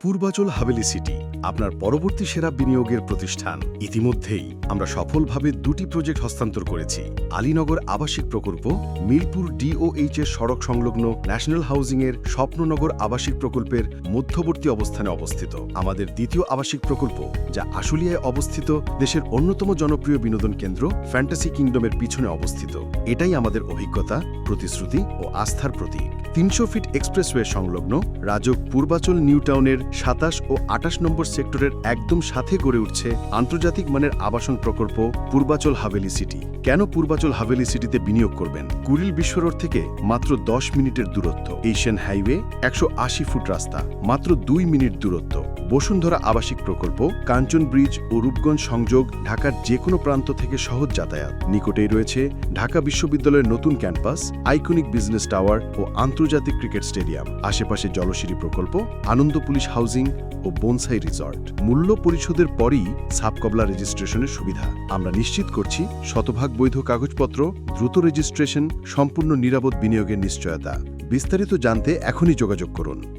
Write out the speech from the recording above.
Purbachal Haveli city আপনার পরবর্তী সেরা বিনিয়োগের প্রতিষ্ঠান। ইতিমধ্যেই আমরা সফলভাবে দুটি প্রজেক্ট হস্তান্তর করেছি। আলীনগর আবাসিক প্রকল্প, মিরপুর ডিওএইচ এর সড়ক সংলগ্ন ন্যাশনাল হাউজিং এর স্বপ্ননগর আবাসিক প্রকল্পের মধ্যবর্তী অবস্থানে অবস্থিত। আমাদের দ্বিতীয় আবাসিক প্রকল্প, যা আশুলিয়ায় অবস্থিত দেশের অন্যতম জনপ্রিয় বিনোদন কেন্দ্র ফ্যান্টাসি কিংডমের পিছনে অবস্থিত। এটাই আমাদের অভিজ্ঞতা, প্রতিশ্রুতি ও আস্থার প্রতীক। তিনশো ফিট এক্সপ্রেসওয়ে সংলগ্ন রাজক পূর্বাচল নিউ টাউনের সাতাশ ও আটাশ নম্বর সেক্টরের একদম সাথে গড়ে উঠছে আন্তর্জাতিক মানের আবাসন প্রকল্প পূর্বাচল হাভেলি সিটি। কেন পূর্বাচল হাভেলি সিটিতে বিনিয়োগ করবেন? কুড়িল বিশ্বরোড থেকে মাত্র দশ মিনিটের দূরত্ব। এশিয়ান হাইওয়ে একশো আশি ফুট রাস্তা, মাত্র দুই মিনিট দূরত্ব। বসুন্ধরা আবাসিক প্রকল্প, কাঞ্চন ব্রিজ ও রূপগঞ্জ সংযোগ ঢাকার যে কোনো প্রান্ত থেকে সহজ যাতায়াত। নিকটেই রয়েছে ঢাকা বিশ্ববিদ্যালয়ের নতুন ক্যাম্পাস, আইকনিক বিজনেস টাওয়ার ও আন্তর্জাতিক ক্রিকেট স্টেডিয়াম। আশেপাশে জলসিঁড়ি প্রকল্প, আনন্দ পুলিশ হাউজিং ও বনসাই রিসর্ট। মূল্য পরিশোধের পরই সাবকবলা রেজিস্ট্রেশনের সুবিধা। আমরা নিশ্চিত করছি শতভাগ বৈধ কাগজপত্র, দ্রুত রেজিস্ট্রেশন, সম্পূর্ণ নিরাপদ বিনিয়োগের নিশ্চয়তা। বিস্তারিত জানতে এখনই যোগাযোগ করুন।